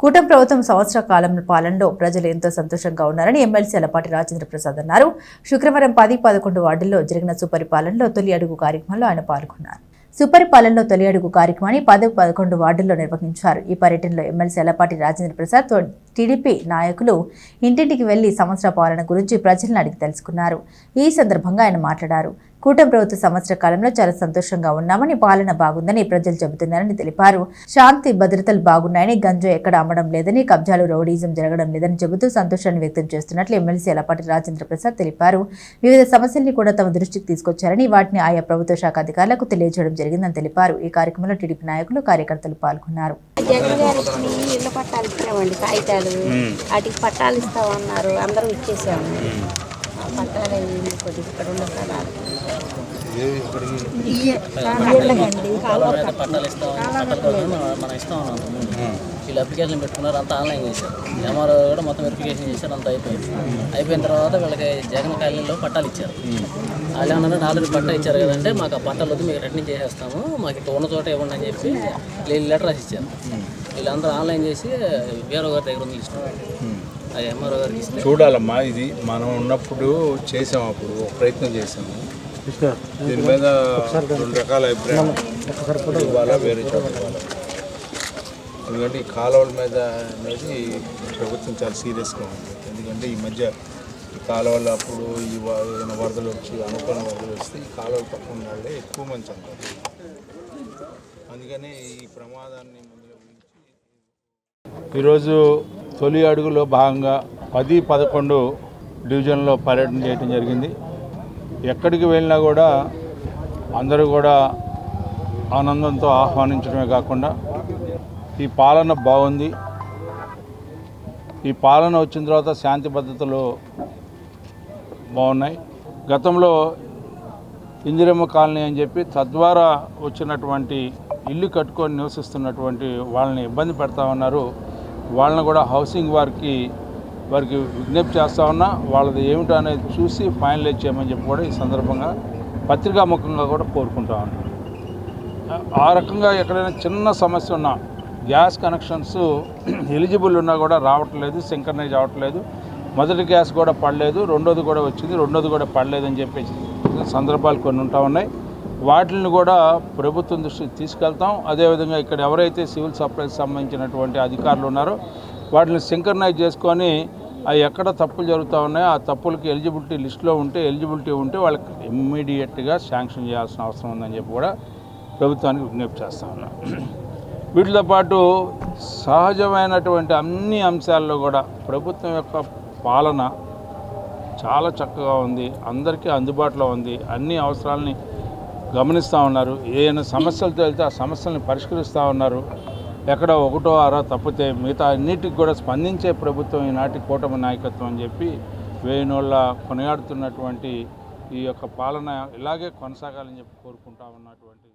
కూటమి ప్రభుత్వం సంవత్సర కాలం పాలనలో ప్రజలు ఎంతో సంతోషంగా ఉన్నారని ఎమ్మెల్సీ అలపాటి రాజేంద్ర ప్రసాద్ అన్నారు. శుక్రవారం పది పదకొండు వార్డుల్లో జరిగిన సుపరిపాలనలో తొలి అడుగు కార్యక్రమంలో ఆయన పాల్గొన్నారు. సుపరిపాలనలో తొలి అడుగు కార్యక్రమాన్ని పది పదకొండు వార్డుల్లో నిర్వహించారు. ఈ పర్యటనలో ఎమ్మెల్సీ అలపాటి రాజేంద్ర ప్రసాద్ టీడీపీ నాయకులు ఇంటింటికి వెళ్ళి సంవత్సర పాలన గురించి ప్రజలను అడిగి తెలుసుకున్నారు. ఈ సందర్భంగా ఆయన మాట్లాడారు. కూటమి ప్రభుత్వ సంవత్సర కాలంలో చాలా సంతోషంగా ఉన్నామని పాలన బాగుందని ప్రజలు చెబుతున్నారని తెలిపారు. శాంతి భద్రతలు బాగున్నాయని గంజో ఎక్కడ అమ్మడం లేదని కబ్జాలు రౌడీజం జరగడం లేదని చెబుతూ సంతోషాన్ని వ్యక్తం చేస్తున్నట్లు ఎమ్మెల్సీ అలపాటి రాజేంద్ర ప్రసాద్ తెలిపారు. వివిధ సమస్యల్ని కూడా తమ దృష్టికి తీసుకొచ్చారని వాటిని ఆయా ప్రభుత్వ శాఖ అధికారులకు తెలియజేయడం జరిగిందని తెలిపారు. ఈ కార్యక్రమంలో టీడీపీ నాయకులు కార్యకర్తలు పాల్గొన్నారు. జగన్ గారికి ఇళ్ళ పట్టాలు ఇచ్చామండి కాగితాలు. వాటికి పట్టాలు ఇస్తామన్నారు అందరం ఇచ్చేసాము. పట్టాలు కొద్దిగా ఇక్కడ వీళ్ళు అప్లికేషన్ పెట్టుకున్నారు అంతా ఆన్లైన్ చేశారు. ఎంఆర్ఓ కూడా మొత్తం వెరిఫికేషన్ చేశారు అంతా అయిపోయింది. అయిపోయిన తర్వాత వీళ్ళకి జగన్ కాలనీలో పట్టాలు ఇచ్చారు. వాళ్ళు ఏమన్నా ఆల్రెడీ పట్టా ఇచ్చారు కదంటే మాకు ఆ పట్టాలు వద్దు మీకు రిటర్న్ చేసేస్తాము మాకు ఇక్కడ ఉన్న చోట ఇవ్వండి అని చెప్పి వీళ్ళు లెటర్ రాసి ఇచ్చారు. వీళ్ళందరూ ఆన్లైన్ చేసి వీరో గారి దగ్గర ఉంది లిస్ట్. చూడాలమ్మా ఇది మనం ఉన్నప్పుడు చేసాం అప్పుడు ఒక ప్రయత్నం చేసాము దీని మీద రెండు రకాల అభిప్రాయం. ఇవ్వాలా వేరే చోట. ఇవ్వాలా ఎందుకంటే ఈ కాలువల మీద అనేది ప్రభుత్వం చాలా సీరియస్గా ఉంది. ఎందుకంటే ఈ మధ్య ఈ కాలువల అప్పుడు ఈ ఏదైనా వరదలు వచ్చి అనుకోని వరదలు వస్తే ఈ కాలువల పక్కన వాళ్ళే ఎక్కువ మంది చంపారు. అందుకని ఈ ప్రమాదాన్ని ఈరోజు తొలి అడుగులో భాగంగా పది పదకొండు డివిజన్లో పర్యటన చేయడం జరిగింది. ఎక్కడికి వెళ్ళినా కూడా అందరూ కూడా ఆనందంతో ఆహ్వానించడమే కాకుండా ఈ పాలన బాగుంది. ఈ పాలన వచ్చిన తర్వాత శాంతి భద్రతలు బాగున్నాయి. గతంలో ఇందిరమ్మ కాలనీ అని చెప్పి తద్వారా వచ్చినటువంటి ఇల్లు కట్టుకొని నివసిస్తున్నటువంటి వాళ్ళని ఇబ్బంది పెడతా ఉన్నారు. వాళ్ళని కూడా హౌసింగ్ వారికి వారికి విజ్ఞప్తి చేస్తా ఉన్నా వాళ్ళది ఏమిటో అనేది చూసి ఫైనలైజ్ చేయమని చెప్పి కూడా ఈ సందర్భంగా పత్రికాముఖంగా కూడా కోరుకుంటా ఉన్నాను ఆ రకంగా ఎక్కడైనా చిన్న సమస్య ఉన్నా గ్యాస్ కనెక్షన్స్ ఎలిజిబుల్ ఉన్నా కూడా రావట్లేదు సింకర్నైజ్ అవ్వట్లేదు. మొదటి గ్యాస్ కూడా పడలేదు రెండోది కూడా వచ్చింది రెండోది కూడా పడలేదని చెప్పేసి సందర్భాలు కొన్ని ఉంటా ఉన్నాయి. వాటిని కూడా ప్రభుత్వం దృష్టికి తీసుకెళ్తాం. అదేవిధంగా ఇక్కడ ఎవరైతే సివిల్ సప్లైస్ సంబంధించినటువంటి అధికారులు ఉన్నారో వాటిని సింకర్నైజ్ చేసుకొని అవి ఎక్కడ తప్పులు జరుగుతూ ఉన్నాయో ఆ తప్పులకి ఎలిజిబిలిటీ లిస్టులో ఉంటే ఎలిజిబిలిటీ ఉంటే వాళ్ళకి ఇమ్మీడియట్గా శాంక్షన్ చేయాల్సిన అవసరం ఉందని చెప్పి కూడా ప్రభుత్వానికి విజ్ఞప్తి చేస్తా ఉన్నాం. వీటితో పాటు సహజమైనటువంటి అన్ని అంశాల్లో కూడా ప్రభుత్వం యొక్క పాలన చాలా చక్కగా ఉంది. అందరికీ అందుబాటులో ఉంది. అన్ని అవసరాలని గమనిస్తూ ఉన్నారు. ఏమైనా సమస్యలతో వెళ్తే ఆ సమస్యలను పరిష్కరిస్తూ ఉన్నారు. ఎక్కడ ఒకటో ఆరో తప్పితే మిగతా అన్నిటికి కూడా స్పందించే ప్రభుత్వం ఈనాటి కూటమి నాయకత్వం అని చెప్పి వేయినోళ్ళ కొనియాడుతున్నటువంటి ఈ యొక్క పాలన ఇలాగే కొనసాగాలని చెప్పి కోరుకుంటా ఉన్నటువంటి